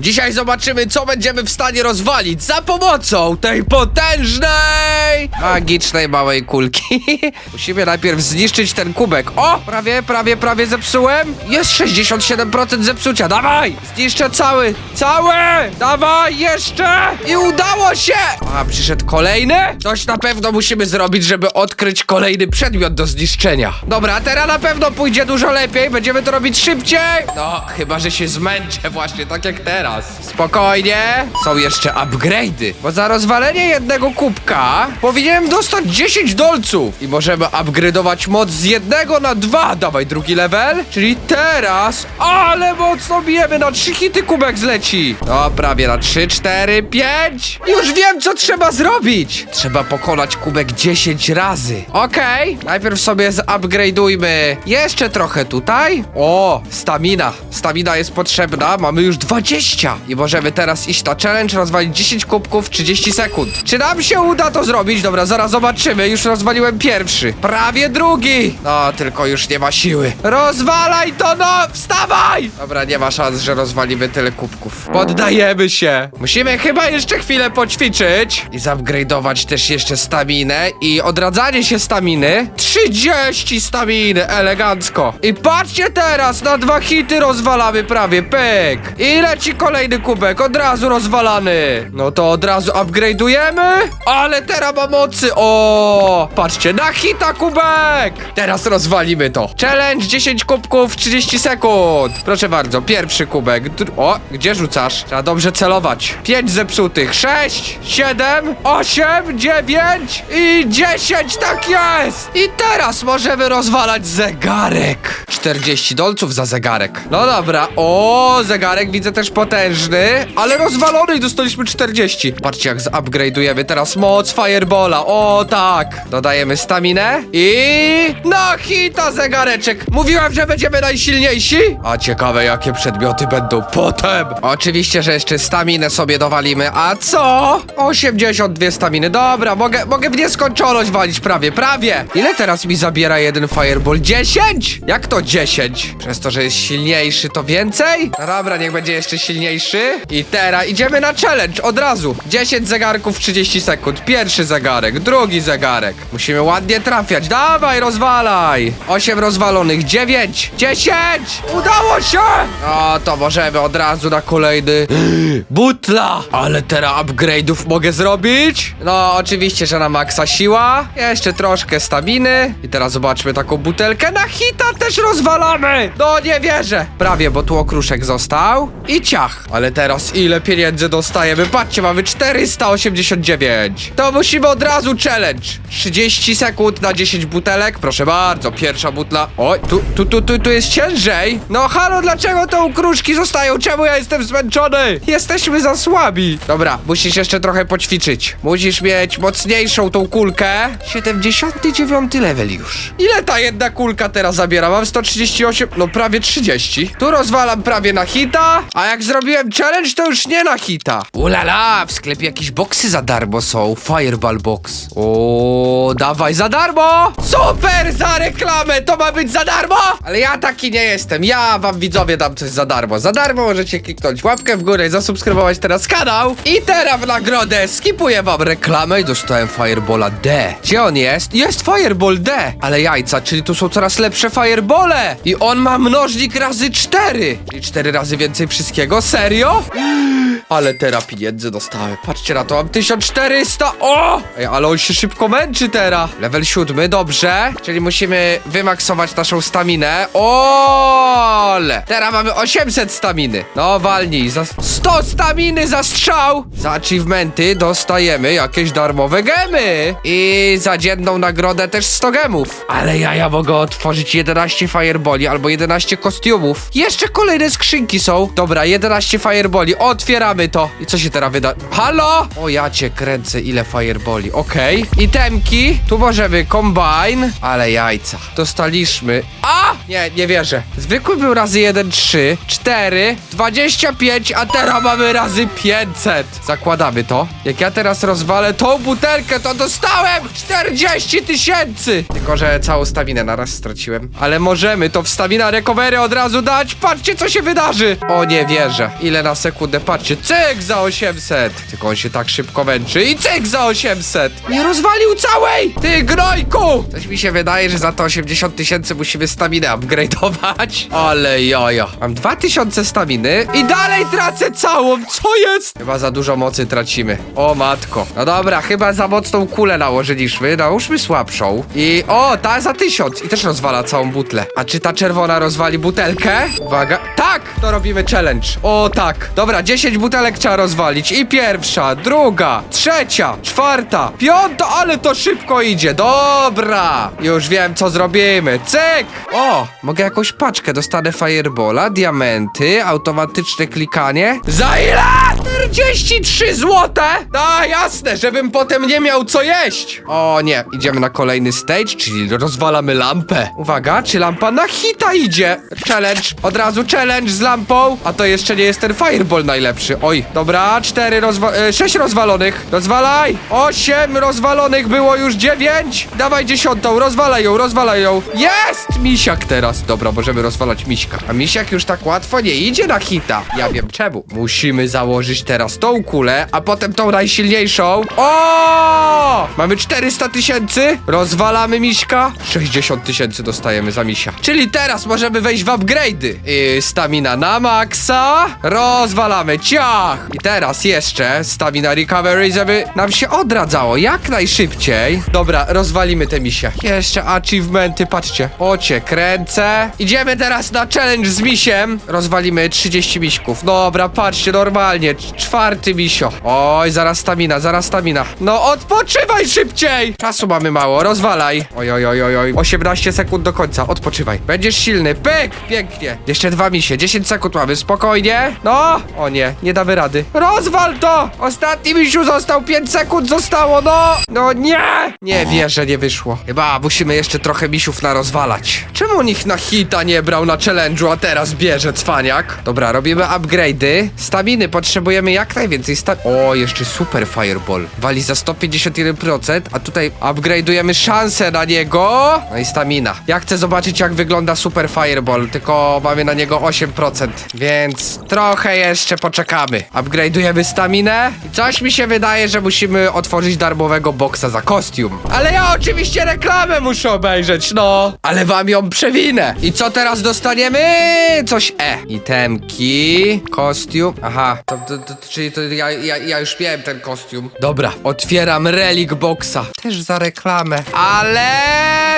Dzisiaj zobaczymy, co będziemy w stanie rozwalić za pomocą tej potężnej, magicznej małej kulki. Musimy najpierw zniszczyć ten kubek. O, prawie, prawie, prawie zepsułem. Jest 67% zepsucia. Dawaj, zniszczę cały, cały. Dawaj, jeszcze. I udało się. A, przyszedł kolejny. Coś na pewno musimy zrobić, żeby odkryć kolejny przedmiot do zniszczenia. Dobra, teraz na pewno pójdzie dużo lepiej. Będziemy to robić szybciej. No, chyba, że się zmęczę właśnie, tak jak teraz. Spokojnie. Są jeszcze upgrade'y. Bo za rozwalenie jednego kubka powinienem dostać 10 dolców. I możemy upgrade'ować moc z jednego na dwa. Dawaj drugi level. Czyli teraz, ale mocno bijemy. Na trzy hity kubek zleci. No, prawie na 3, 4, 5. Już wiem, co trzeba zrobić. Trzeba pokonać kubek 10 razy. Okej, najpierw sobie zupgrade'ujmy jeszcze trochę tutaj. O, stamina. Stamina jest potrzebna. Mamy już 20. I możemy teraz iść na challenge, rozwalić 10 kubków w 30 sekund. Czy nam się uda to zrobić? Dobra, zaraz zobaczymy. Już rozwaliłem pierwszy. Prawie drugi. No, tylko już nie ma siły. Rozwalaj to, no! Wstawaj! Dobra, nie ma szans, że rozwalimy tyle kubków. Poddajemy się. Musimy chyba jeszcze chwilę poćwiczyć i zupgrade'ować też jeszcze staminę i odradzanie się staminy. 30 staminy, elegancko. I patrzcie teraz, na dwa hity rozwalamy prawie, pyk. I leci kolejny kubek, od razu rozwalany. No to od razu upgrade'ujemy, ale teraz ma mocy. O, patrzcie, na hita kubek. Teraz rozwalimy to. Challenge 10 kubków w 30 sekund. Proszę bardzo, pierwszy kubek. O, gdzie rzucasz? Trzeba dobrze celować. 5 zepsutych, 6, 7, 8, 9 i 10, tak jest. I teraz możemy rozwalać zegarek. 40 dolców za zegarek. No dobra, o, zegarek widzę też potężny, ale rozwalony i dostaliśmy 40. Patrzcie, jak zupgrade'ujemy teraz moc Firebola. O, tak. Dodajemy staminę i... Na hita zegareczek. Mówiłem, że będziemy najsilniejsi. A ciekawe, jakie przedmioty będą potem. Oczywiście, że jeszcze staminę sobie dowalimy. A co? 82 staminy. Dobra, mogę, mogę w nieskończoność walić prawie, prawie. Ile teraz mi zabiera jeden Fireball? 10? Jak to 10? Przez to, że jest silniejszy, to więcej? No dobra, niech będzie jeszcze silniejszy. I teraz idziemy na challenge od razu. 10 zegarków w 30 sekund. Pierwszy zegarek, drugi zegarek. Musimy ładnie trafiać. Dawaj, rozwalaj. 8 rozwalonych, 9, 10. Udało się! No to możemy od razu na kolejny. Butla! Ale teraz upgrade'ów mogę zrobić? No, oczywiście, że na maksa siła. Jeszcze troszkę staminy. I teraz zobaczmy taką butelkę. Na hita też rozwalamy! No, nie wierzę. Prawie, bo tu okruszek został. I ciach. Ale teraz ile pieniędzy dostajemy? Patrzcie, mamy 489. To musimy od razu challenge. 30 sekund na 10 butelek. Proszę bardzo, pierwsza butla. Oj, tu, tu, tu, tu, tu jest ciężej. No halo, dlaczego te okruszki zostają? Czemu ja jestem zmęczony? Jesteśmy za słabi. Dobra, musisz jeszcze trochę poćwiczyć. Musisz mieć mocniejszą tą kulkę. 79 level już. Ile ta jedna kulka teraz zabiera? Mam 138, no prawie 30. Tu rozwalam prawie na hita, a jak zrobiłem challenge, to już nie na hita. Ulala, w sklepie jakieś boksy za darmo są. Fireball box. O, dawaj za darmo! Super za reklamę, to ma być za darmo! Ale ja taki nie jestem. Ja wam widzowie dam coś za darmo. Za darmo możecie kliknąć łapkę w górę i zasubskrybować teraz kanał. I teraz w nagrodę skipuję wam reklamę i dostałem Firebola D. Gdzie on jest? Jest Fireball D! Ale jajca, czyli tu są coraz lepsze Firebole! I on ma mnożnik razy 4! Czyli 4 razy więcej wszystkiego? Serio? Ale teraz pieniędzy dostałem. Patrzcie na to, mam 1400. O! Ej, ale on się szybko męczy teraz. Level siódmy, dobrze. Czyli musimy wymaksować naszą staminę. Ole! Teraz mamy 800 staminy. No, walnij. Za 100 staminy za strzał. Za achievementy dostajemy jakieś darmowe gemy. I za dzienną nagrodę też 100 gemów. Ale ja, ja mogę otworzyć 11 fireboli albo 11 kostiumów. Jeszcze kolejne skrzynki są. Dobra, 11 fireboli. Otwieramy. Rozwalamy to. I co się teraz wyda? Halo? O, ja cię kręcę, ile fireboli. Okej. I temki. Tu możemy combine. Ale jajca. Dostaliśmy. A! Nie, nie wierzę. Zwykły był razy 1, 3, 4, 25, a teraz mamy razy 500. Zakładamy to. Jak ja teraz rozwalę tą butelkę, to dostałem 40 tysięcy. Tylko, że całą stawinę naraz straciłem. Ale możemy to w stamina recovery od razu dać. Patrzcie, co się wydarzy. O, nie wierzę. Ile na sekundę? Patrzcie. Cyk za 800. Tylko on się tak szybko męczy. I cyk za 800. Nie rozwalił całej. Ty gnojku. Coś mi się wydaje, że za to 80 tysięcy musimy staminę upgrade'ować. Ale jaja. Mam 2000 staminy i dalej tracę całą. Co jest? Chyba za dużo mocy tracimy. O matko. No dobra, chyba za mocną kulę nałożyliśmy. Nałóżmy słabszą. I o, ta za 1000 i też rozwala całą butlę. A czy ta czerwona rozwali butelkę? Uwaga. Tak! To robimy challenge. O tak. Dobra, 10 butelek trzeba rozwalić. I pierwsza, druga, trzecia, czwarta, piąta, ale to szybko idzie. Dobra. Już wiem, co zrobimy. Cyk! O, mogę jakąś paczkę. Dostanę firebola, diamenty, automatyczne klikanie. Za ile? 43 złote? Da, jasne, żebym potem nie miał co jeść. O nie, idziemy na kolejny stage, czyli rozwalamy lampę. Uwaga, czy lampa na hita idzie? Challenge, od razu challenge z lampą. A to jeszcze nie jest ten fireball najlepszy. Oj, dobra, 4 rozwa... E, 6 rozwalonych. Rozwalaj! 8 rozwalonych, było już 9. Dawaj dziesiątą, rozwalaj ją, rozwalaj ją. Jest! Misiak teraz. Dobra, możemy rozwalać miśka. A misiak już tak łatwo nie idzie na hita. Ja wiem czemu. Musimy założyć teraz tą kulę, a potem tą najsilniejszą. O! Mamy 400 tysięcy. Rozwalamy miśka. 60 tysięcy dostajemy za misia. Czyli teraz możemy wejść w upgrade'y. Yy, stamina na maksa. Rozwalamy. Ciach! I teraz jeszcze stamina recovery, żeby nam się odradzało jak najszybciej. Dobra, rozwalimy te misie. Jeszcze achievementy, patrzcie. Ocie, kręcę. Idziemy teraz na challenge z misiem. Rozwalimy 30 miśków. Dobra, patrzcie, normalnie. Cz- Czwarty misio. Oj, zaraz stamina, zaraz stamina. No odpoczywaj szybciej! Czasu mamy mało, rozwalaj. Oj, oj, oj, oj, oj. 18 sekund do końca, odpoczywaj. Będziesz silny, pyk! Pięknie. Jeszcze dwa misie, 10 sekund mamy, spokojnie. No! O nie, nie damy rady. Rozwal to! Ostatni misiu został, 5 sekund zostało, no! No nie! Nie wierzę, nie wyszło. Chyba musimy jeszcze trochę misiów narozwalać. Czemu nikt na hita nie brał na challenge'u, a teraz bierze cwaniak? Dobra, robimy upgrade'y. Staminy potrzebujemy jak najwięcej sta... O, jeszcze super fireball. Wali za 151%, a tutaj upgrade'ujemy szansę na niego. No i stamina. Ja chcę zobaczyć jak wygląda super fireball, tylko mamy na niego 8%, więc trochę jeszcze poczekamy. Upgrade'ujemy staminę coś mi się wydaje, że musimy otworzyć darmowego boksa za kostium. Ale ja oczywiście reklamę muszę obejrzeć, no. Ale wam ją przewinę. I co teraz dostaniemy? Coś E. Itemki, kostium. Aha, to, to, to, czyli to ja, ja, ja już miałem ten kostium. Dobra, otwieram relik boxa. Też za reklamę. Ale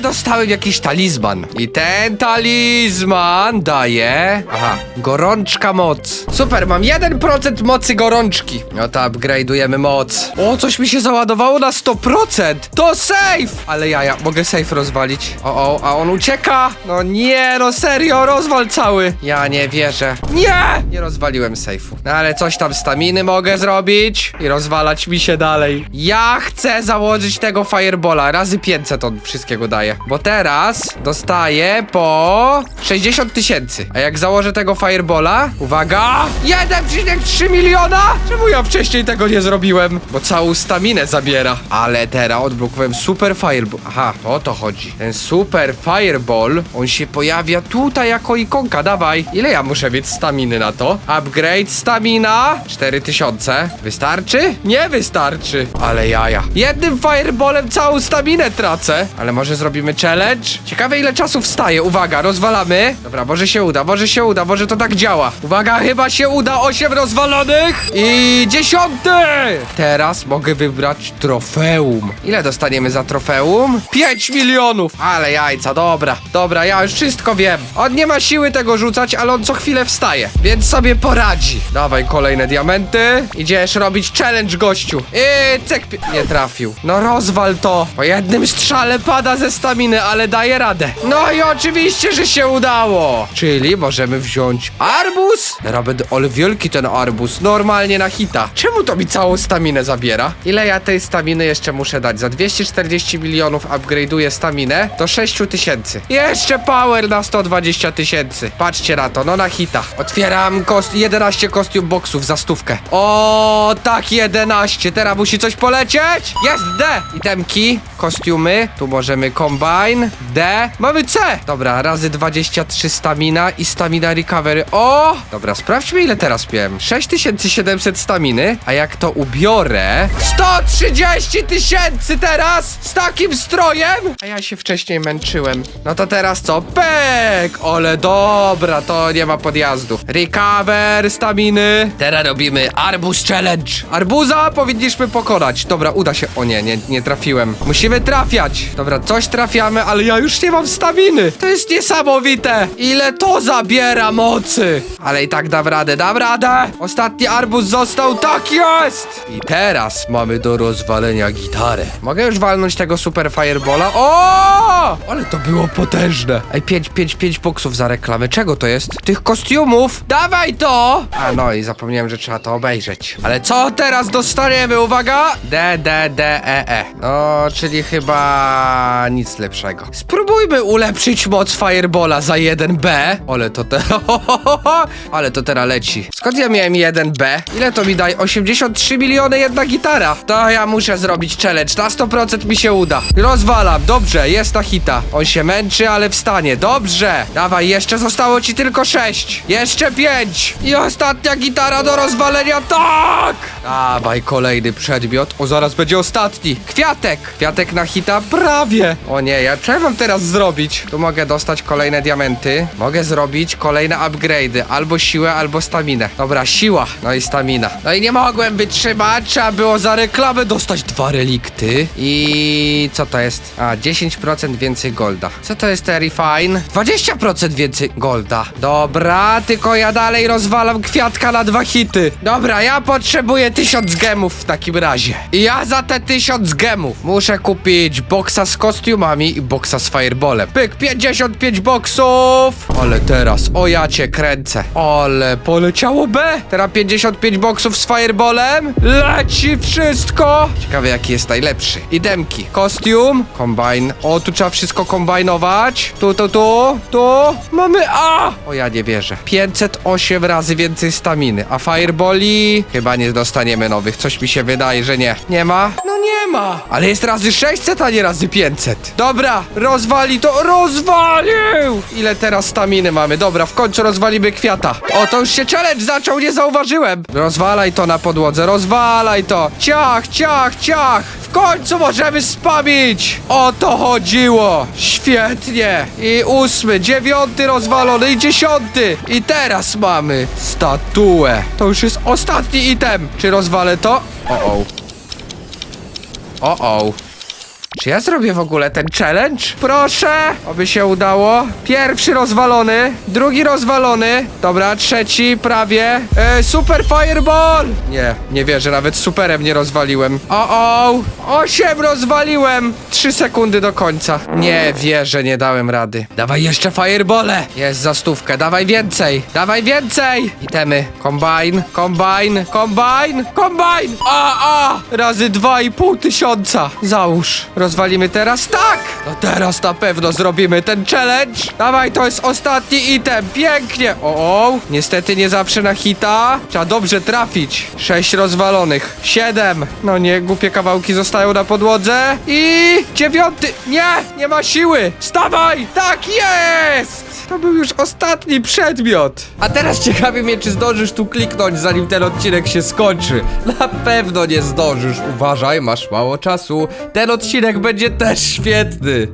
dostałem jakiś talizman. I ten talizman daje... Aha, gorączka moc. Super, mam 1% mocy gorączki. No to upgrade'ujemy moc. O, coś mi się załadowało na 100%. To safe! Ale ja, ja mogę safe rozwalić. O, o, a on ucieka. No nie, no serio, rozwal cały. Ja nie wierzę. Nie! Nie rozwaliłem safe'u. No ale coś tam staminy mogę zrobić i rozwalać mi się dalej. Ja chcę założyć tego firebola. Razy 500 on wszystkiego daje. Bo teraz dostaję po 60 tysięcy. A jak założę tego firebola, uwaga, 1,3 miliona? Czemu ja wcześniej tego nie zrobiłem? Bo całą staminę zabiera. Ale teraz odblokowałem super fireball. Aha, o to chodzi. Ten super fireball, on się pojawia tutaj jako ikonka. Dawaj. Ile ja muszę mieć staminy na to? Upgrade stamina 4000. Wystarczy? Nie wystarczy. Ale jaja. Jednym fireballem całą staminę tracę. Ale może zrobimy challenge? Ciekawe ile czasu wstaje. Uwaga, rozwalamy. Dobra, może się uda, może się uda, może to tak działa. Uwaga, chyba się uda. 8 rozwalonych i dziesiąty. Teraz mogę wybrać trofeum. Ile dostaniemy za trofeum? 5 milionów. Ale jajca, dobra. Dobra, ja już wszystko wiem. On nie ma siły tego rzucać, ale on co chwilę wstaje. Więc sobie poradzi. Dawaj kolejne diamenty. Idziesz robić challenge, gościu. I pi- nie trafił. No rozwal to. Po jednym strzale pada ze staminy, ale daje radę. No i oczywiście, że się udało. Czyli możemy wziąć. Teraz będę, ale wielki ten arbuz, normalnie na hita. Czemu to mi całą staminę zabiera? Ile ja tej staminy jeszcze muszę dać? Za 240 milionów upgrade'uję staminę do 6 tysięcy. Jeszcze power na 120 tysięcy. Patrzcie na to, no na hita. Otwieram kost 11 kostium boxów za stówkę. O, tak 11. Teraz musi coś polecieć. Jest D. Itemki, kostiumy. Tu możemy combine. D. Mamy C. Dobra, razy 23 stamina i stamina recovery. O! Dobra, sprawdźmy ile teraz miałem. 6700 staminy. A jak to ubiorę? 130 tysięcy teraz! Z takim strojem! A ja się wcześniej męczyłem. No to teraz co? Pek! Ale dobra, to nie ma podjazdu. Recover staminy. Teraz robimy Arbuz Challenge. Arbuza powinniśmy pokonać. Dobra, uda się. O nie, nie, nie trafiłem. Musimy trafiać. Dobra, coś trafiamy, ale ja już nie mam staminy. To jest niesamowite. Ile to zabiera mocy. Ale i tak dam radę, dam radę. Ostatni arbuz został. Tak jest. I teraz mamy do rozwalenia gitarę. Mogę już walnąć tego super firebola? O! Ale to było potężne. Ej, 5, 5, 5 boksów za reklamę. Czego to jest? Tych kostiumów? Dawaj to! A no i zapomniałem, że trzeba to obejrzeć. Ale co teraz dostaniemy? Uwaga! D, D, D, E, E. No, czyli chyba nic lepszego. Spróbujmy ulepszyć moc firebola za 1B. Ale to te... Ale to teraz leci. Skąd ja miałem 1B? Ile to mi daje? 83 miliony jedna gitara. To ja muszę zrobić challenge. Na 100% mi się uda. Rozwalam. Dobrze, jest na hita. On się męczy, ale wstanie. Dobrze. Dawaj, jeszcze zostało ci tylko 6. Jeszcze 5. I ostatnia gitara do rozwalenia. Tak! Dawaj, kolejny przedmiot. O, zaraz będzie ostatni. Kwiatek. Kwiatek na hita prawie. O nie, ja co ja mam teraz zrobić? Tu mogę dostać kolejne diamenty. Mogę zrobić kolejne upgrade'y. Albo siłę, albo staminę. Dobra, siła. No i stamina. No i nie mogłem wytrzymać. Trzeba było za reklamę dostać dwa relikty. I co to jest? A, 10% więcej golda. Co to jest te refine? 20% więcej golda. Dobra, tylko ja dalej rozwalam kwiatka na dwa hity. Dobra, ja potrzebuję 1000 gemów w takim razie. I ja za te 1000 gemów muszę kupić boksa z kostiumami i boksa z fireballem. Pyk, 55 boksów! Ale teraz, o ja cię kręcę. Ale poleciało B. Teraz 55 boksów z fireballem. Leci wszystko. Ciekawe jaki jest najlepszy. Idemki. Kostium. Combine. O, tu trzeba wszystko kombinować. Tu, tu, tu, tu. Mamy A. O, ja nie wierzę. 508 razy więcej staminy. A fireballi? Chyba nie dostaniemy nowych. Coś mi się wydaje, że nie. Nie ma? No nie ma. Ale jest razy 600, a nie razy 500. Dobra, rozwali to. Rozwalił! Ile teraz staminy mamy? Dobra, w końcu rozwalimy kwiata. O, to już się challenge zaczął, nie zauważyłem. Rozwalaj to na podłodze, rozwalaj to. Ciach, ciach, ciach. W końcu możemy spamić. O to chodziło. Świetnie. I ósmy, dziewiąty rozwalony i dziesiąty. I teraz mamy statuę. To już jest ostatni item. Czy rozwalę to? O, o. O, o. Czy ja zrobię w ogóle ten challenge? Proszę! Oby się udało. Pierwszy rozwalony, drugi rozwalony. Dobra, trzeci prawie. E, super Fireball! Nie, nie wierzę, nawet superem nie rozwaliłem. O, o! Osiem rozwaliłem! Trzy sekundy do końca. Nie wierzę, nie dałem rady. Dawaj jeszcze Firebole! Jest za stówkę, dawaj więcej! Dawaj więcej! Itemy. Combine, combine, combine, combine! A, a! Razy dwa i pół tysiąca. Załóż. Rozwalimy teraz? Tak! No teraz na pewno zrobimy ten challenge. Dawaj, to jest ostatni item. Pięknie. O, o. Niestety nie zawsze na hita. Trzeba dobrze trafić. Sześć rozwalonych. Siedem. No nie, głupie kawałki zostają na podłodze. I dziewiąty. Nie, nie ma siły. Wstawaj! Tak jest! To był już ostatni przedmiot. A teraz ciekawi mnie, czy zdążysz tu kliknąć, zanim ten odcinek się skończy. Na pewno nie zdążysz. Uważaj, masz mało czasu. Ten będzie też świetny.